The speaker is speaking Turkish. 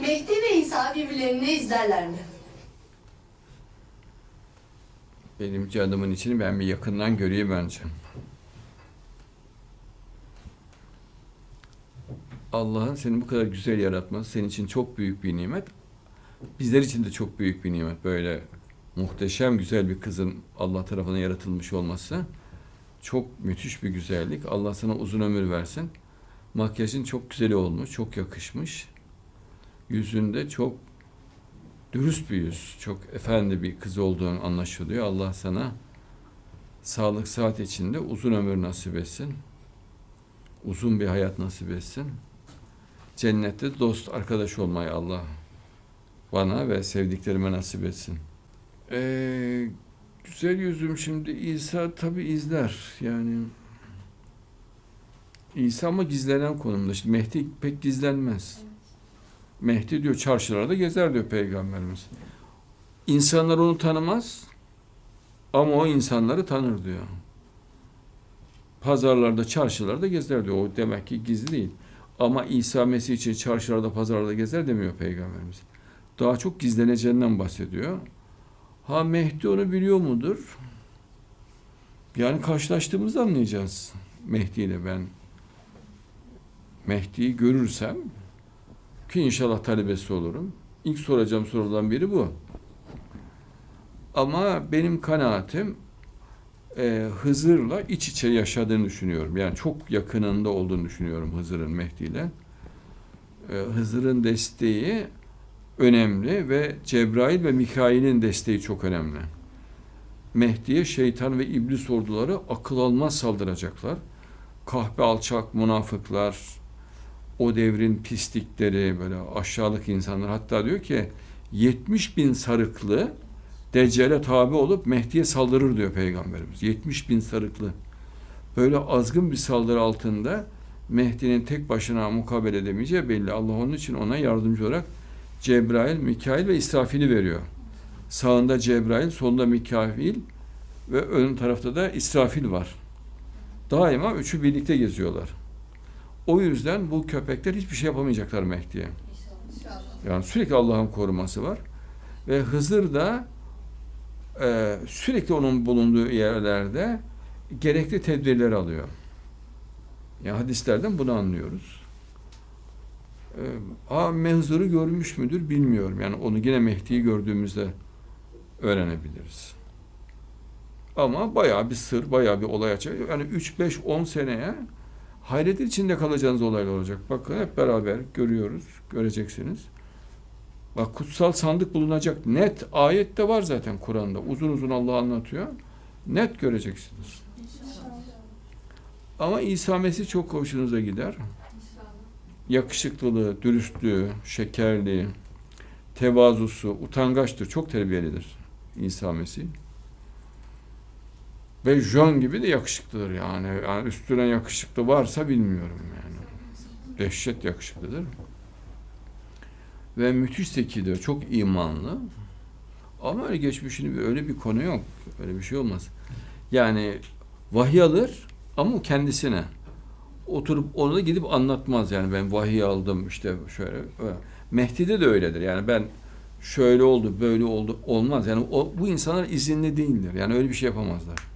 Mehdi ve İsa birbirlerini izlerler mi? Benim canımın içini ben bir yakından göreyim önce. Allah'ın seni bu kadar güzel yaratması senin için çok büyük bir nimet. Bizler için de çok büyük bir nimet. Böyle muhteşem güzel bir kızın Allah tarafından yaratılmış olması çok müthiş bir güzellik. Allah sana uzun ömür versin. Makyajın çok güzel olmuş, çok yakışmış. Yüzünde çok dürüst bir yüz, çok efendi bir kız olduğun anlaşılıyor. Allah sana sağlık saat içinde uzun ömür nasip etsin. Uzun bir hayat nasip etsin. Cennette dost arkadaş olmayı Allah bana ve sevdiklerime nasip etsin. Ee, güzel yüzüm şimdi İsa tabi izler yani. İsa ama gizlenen konumda. Şimdi Mehdi pek gizlenmez. Mehdi diyor çarşılarda gezer diyor peygamberimiz. İnsanlar onu tanımaz ama o insanları tanır diyor. Pazarlarda, çarşılarda gezer diyor. O demek ki gizli değil. Ama İsa Mesih için çarşılarda, pazarlarda gezer demiyor peygamberimiz. Daha çok gizleneceğinden bahsediyor. Ha Mehdi onu biliyor mudur? Yani karşılaştığımızda anlayacağız. Mehdi ile ben. Mehdi'yi görürsem ki inşallah talebesi olurum. İlk soracağım sorulardan biri bu. Ama benim kanaatim e, Hızır'la iç içe yaşadığını düşünüyorum. Yani çok yakınında olduğunu düşünüyorum Hızır'ın Mehdi ile. E, Hızır'ın desteği önemli ve Cebrail ve Mikail'in desteği çok önemli. Mehdi'ye şeytan ve iblis orduları akıl almaz saldıracaklar. Kahpe alçak münafıklar, o devrin pislikleri, böyle aşağılık insanlar. Hatta diyor ki 70 bin sarıklı Deccale tabi olup Mehdi'ye saldırır diyor Peygamberimiz. 70 bin sarıklı. Böyle azgın bir saldırı altında Mehdi'nin tek başına mukabele edemeyeceği belli. Allah onun için ona yardımcı olarak Cebrail, Mikail ve İsrafil'i veriyor. Sağında Cebrail, solunda Mikail ve ön tarafta da İsrafil var. Daima üçü birlikte geziyorlar. O yüzden bu köpekler hiçbir şey yapamayacaklar Mehdi'ye. Yani sürekli Allah'ın koruması var. Ve Hızır da e, sürekli onun bulunduğu yerlerde gerekli tedbirleri alıyor. Yani hadislerden bunu anlıyoruz. E, a Mehzır'ı görmüş müdür bilmiyorum. Yani onu yine Mehdi'yi gördüğümüzde öğrenebiliriz. Ama bayağı bir sır, bayağı bir olay açıyor. Yani 3, 5, 10 seneye hayret içinde kalacağınız olaylar olacak. Bakın hep beraber görüyoruz, göreceksiniz. Bak kutsal sandık bulunacak. Net ayette var zaten Kur'an'da. Uzun uzun Allah anlatıyor. Net göreceksiniz. Ama İsa Mesih çok hoşunuza gider. Yakışıklılığı, dürüstlüğü, şekerliği, tevazusu, utangaçtır. Çok terbiyelidir İsa Mesih. Ve John gibi de yakışıklıdır yani. yani. Üstüne yakışıklı varsa bilmiyorum yani. Dehşet yakışıklıdır. Ve müthiş zekidir. Çok imanlı. Ama öyle geçmişini öyle bir konu yok. Öyle bir şey olmaz. Yani vahiy alır ama kendisine. Oturup onu da gidip anlatmaz. Yani ben vahiy aldım işte şöyle. Öyle. Mehdi'de de öyledir. Yani ben şöyle oldu, böyle oldu olmaz. Yani o, bu insanlar izinli değildir. Yani öyle bir şey yapamazlar.